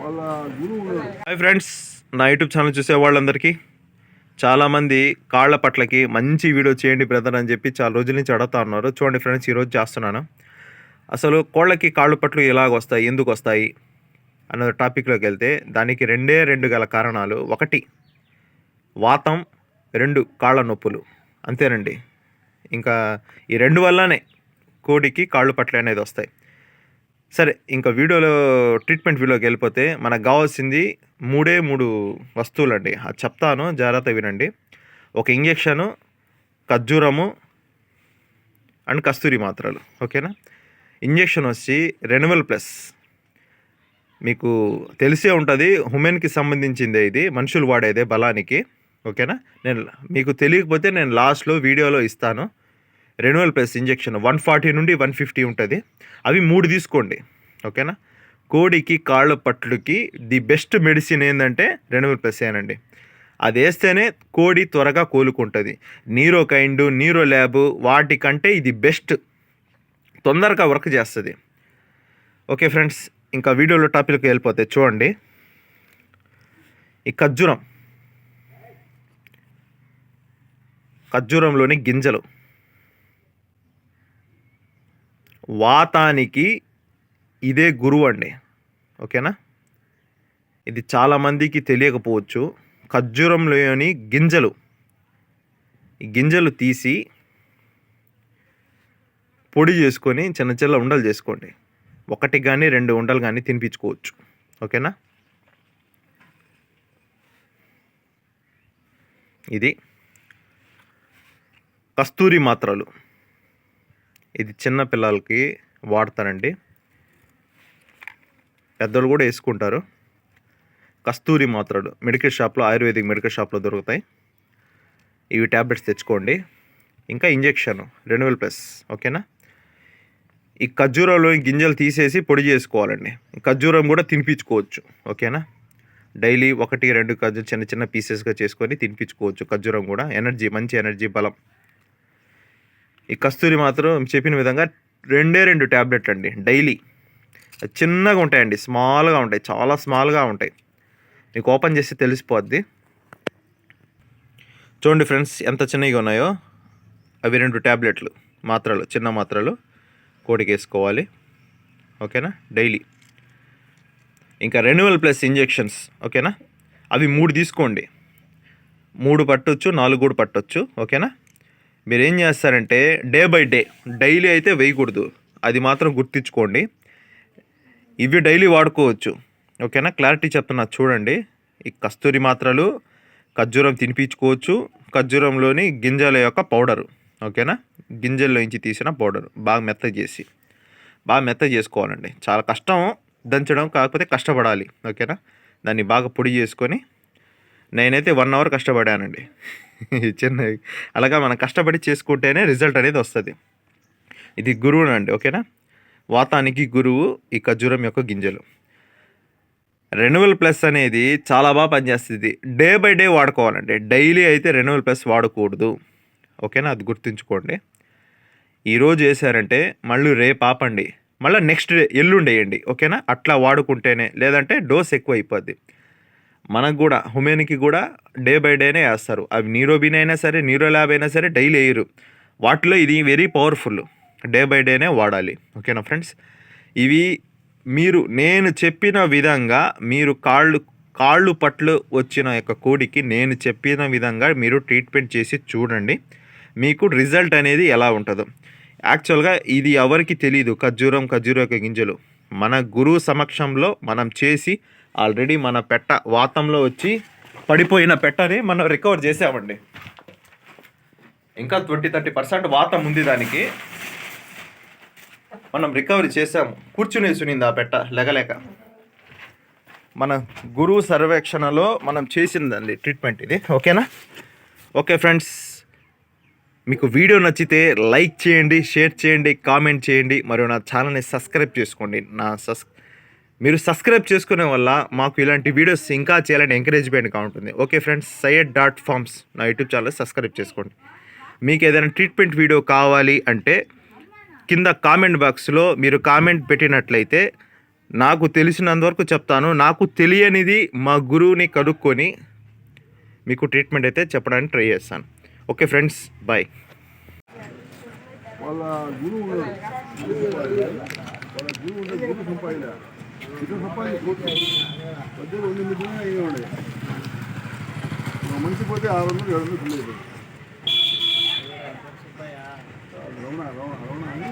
వాళ్ళ గురువు hi friends నా యూట్యూబ్ ఛానల్ చూసే వాళ్ళందరికీ చాలామంది కాళ్ళ పట్లకి మంచి వీడియో చేయండి బ్రదర్ అని చెప్పి చాలా రోజుల నుంచి అడుగుతా ఉన్నారు. చూడండి ఫ్రెండ్స్ ఈరోజు చేస్తున్నాను. అసలు కోళ్ళకి కాళ్ళు పట్లు ఎలాగ వస్తాయి ఎందుకు వస్తాయి అన్న టాపిక్లోకి వెళ్తే దానికి రెండే రెండు గల కారణాలు. ఒకటి వాతం రెండు కాళ్ళ నొప్పులు. అంతేనండి. ఇంకా ఈ రెండు వల్లనే కోడికి కాళ్ళు పట్లు అనేది వస్తాయి. సరే ఇంకా వీడియోలో ట్రీట్మెంట్ వీడియోకి వెళ్ళిపోతే మనకు కావాల్సింది మూడే మూడు వస్తువులు అండి అది చెప్తాను జాగ్రత్త వినండి. ఒక ఇంజెక్షను ఖర్జూరము అండ్ కస్తూరి మాత్రలు ఓకేనా? ఇంజెక్షన్ వచ్చి రెన్యువల్ ప్లస్. మీకు తెలిసే ఉంటుంది ఉమెన్కి సంబంధించిందే ఇది మనుషులు వాడేదే బలానికి ఓకేనా? నేను మీకు తెలియకపోతే నేను లాస్ట్లో వీడియోలో ఇస్తాను. Renewal plus injection one forty నుండి వన్ ఫిఫ్టీ ఉంటుంది. అవి మూడు తీసుకోండి. ఓకేనా? కోడికి కాళ్ళ పట్లుకి ది బెస్ట్ మెడిసిన్ ఏంటంటే రెన్యువల్ ప్లస్ ఏనండి. అది వేస్తేనే కోడి త్వరగా కోలుకుంటుంది. నీరో కైండ్ నీరో ల్యాబ్ వాటికంటే ఇది బెస్ట్. తొందరగా వర్క్ చేస్తుంది. ఓకే ఫ్రెండ్స్ ఇంకా వీడియోలో టాపిక్కి వెళ్ళిపోతే చూడండి. ఈ ఖర్జూరం. ఖర్జూరంలోని గింజలు. వాతానికి ఇదే గురువు అండి. ఓకేనా? ఇది చాలామందికి తెలియకపోవచ్చు. ఖర్జూరంలోని గింజలు. ఈ గింజలు తీసి పొడి చేసుకొని చిన్న చిన్న ఉండలు చేసుకోండి. ఒకటి కానీ రెండు ఉండలు కానీ తినిపించుకోవచ్చు. ఓకేనా? ఇది కస్తూరి మాత్రలు. ఇది చిన్న పిల్లలకి వాడతారండి. పెద్దలు కూడా వేసుకుంటారు. కస్తూరి మాత్రలు మెడికల్ షాప్లో ఆయుర్వేదిక్ మెడికల్ షాప్లో దొరుకుతాయి. ఇవి ట్యాబ్లెట్స్ తెచ్చుకోండి. ఇంకా ఇంజెక్షన్ రెన్యువల్ ప్లస్ ఓకేనా? ఈ ఖర్జూరంలో గింజలు తీసేసి పొడి చేసుకోవాలండి. ఖర్జూరం కూడా తినిపించుకోవచ్చు ఓకేనా? డైలీ ఒకటి రెండు ఖర్జూరం చిన్న చిన్న పీసెస్గా చేసుకొని తినిపించుకోవచ్చు ఖర్జూరం కూడా. ఎనర్జీ మంచి ఎనర్జీ బలం. ఈ కస్తూరి మాత్రం చెప్పిన విధంగా రెండే రెండు ట్యాబ్లెట్లు అండి డైలీ చిన్నగా ఉంటాయండి స్మాల్గా ఉంటాయి చాలా స్మాల్గా ఉంటాయి. మీకు ఓపెన్ చేసి తెలిసిపోద్ది. చూడండి ఫ్రెండ్స్ ఎంత చిన్నవి ఉన్నాయో. అవి రెండు ట్యాబ్లెట్లు మాత్రలు చిన్న మాత్రలు కోడికి వేసుకోవాలి ఓకేనా? డైలీ. ఇంకా రెన్యువల్ ప్లస్ ఇంజెక్షన్స్ ఓకేనా? అవి మూడు తీసుకోండి. మూడు పట్టొచ్చు నాలుగు కూడా పట్టొచ్చు ఓకేనా? మీరు ఏం చేస్తారంటే డే బై డే డైలీ అయితే వేయకూడదు. అది మాత్రం గుర్తించుకోండి. ఇవి డైలీ వాడుకోవచ్చు. ఓకేనా? క్లారిటీ చెప్తున్నా చూడండి. ఈ కస్తూరి మాత్రలు ఖర్జూరం తినిపించుకోవచ్చు. ఖర్జూరంలోని గింజల యొక్క పౌడరు ఓకేనా? గింజల్లో నుంచి తీసిన పౌడర్ బాగా మెత్త చేసి బాగా మెత్త చేసుకోవాలండి. చాలా కష్టం దంచడం కాకపోతే కష్టపడాలి ఓకేనా? దాన్ని బాగా పొడి చేసుకొని నేనైతే వన్ అవర్ కష్టపడానండి. చెన్నై అలాగా మనం కష్టపడి చేసుకుంటేనే రిజల్ట్ అనేది వస్తుంది. ఇది గురువును అండి ఓకేనా? వాతానికి గురువు ఈ ఖర్జూరం యొక్క గింజలు. రెన్యువల్ ప్లస్ అనేది చాలా బాగా పనిచేస్తుంది. డే బై డే వాడుకోవాలండి. డైలీ అయితే రెన్యువల్ ప్లస్ వాడకూడదు. ఓకేనా? అది గుర్తుంచుకోండి. ఈరోజు వేసారంటే మళ్ళీ రేపు ఆపండి. మళ్ళీ నెక్స్ట్ డే ఎల్లుండి వేయండి. ఓకేనా? అట్లా వాడుకుంటేనే లేదంటే డోస్ ఎక్కువ అయిపోద్ది. మనకు కూడా హుమెన్కి కూడా డే బై డేనే వేస్తారు. అవి నీరోబిన్ అయినా సరే నీరో ల్యాబ్ అయినా సరే డైలీ వేయరు. వాటిలో ఇది వెరీ పవర్ఫుల్. డే బై డేనే వాడాలి. ఓకేనా ఫ్రెండ్స్? ఇవి మీరు నేను చెప్పిన విధంగా మీరు కాళ్ళు కాళ్ళు పట్లు వచ్చిన యొక్క కోడికి నేను చెప్పిన విధంగా మీరు ట్రీట్మెంట్ చేసి చూడండి. మీకు రిజల్ట్ అనేది ఎలా ఉంటుందో. యాక్చువల్గా ఇది ఎవరికి తెలియదు ఖర్జూరం ఖర్జూర యొక్క గింజలు. మన గురువు సమక్షంలో మనం చేసి ఆల్రెడీ మన పెట్ట వాతంలో వచ్చి పడిపోయిన పెట్టని మనం రికవర్ చేసామండి. ఇంకా ట్వంటీ థర్టీ పర్సెంట్ వాతం ఉంది దానికి. మనం రికవరీ చేసాము. కూర్చుని సునింది ఆ పెట్ట లెగలేక. మన గురువు సర్వేక్షణలో మనం చేసిందండి ట్రీట్మెంట్ ఇది. ఓకేనా? Okay friends. మీకు వీడియో నచ్చితే లైక్ చేయండి షేర్ చేయండి కామెంట్ చేయండి. మరియు నా ఛానల్ని సబ్స్క్రైబ్ చేసుకోండి. నా సస్ మీరు సబ్స్క్రైబ్ చేసుకునే వల్ల మాకు ఇలాంటి వీడియోస్ ఇంకా చేయాలని ఎంకరేజ్మెంట్గా ఉంటుంది okay friends Syed dot farms నా యూట్యూబ్ ఛానల్ సబ్స్క్రైబ్ చేసుకోండి. మీకు ఏదైనా ట్రీట్మెంట్ వీడియో కావాలి అంటే కింద కామెంట్ బాక్స్లో మీరు కామెంట్ పెట్టినట్లయితే నాకు తెలిసినంతవరకు చెప్తాను. నాకు తెలియనిది మా గురువుని కనుక్కొని మీకు ట్రీట్మెంట్ అయితే చెప్పడానికి ట్రై చేస్తాను. ఓకే ఫ్రెండ్స్ బాయ్ వాళ్ళ గురువు వాళ్ళ గురువు గురువు మధ్యలో రెండు మిద్దులు అయినా ఉండే మనిషి పోతే ఆరు వందలు ఏడు వందలు బిల్లు రమణ రమణ రమణ అని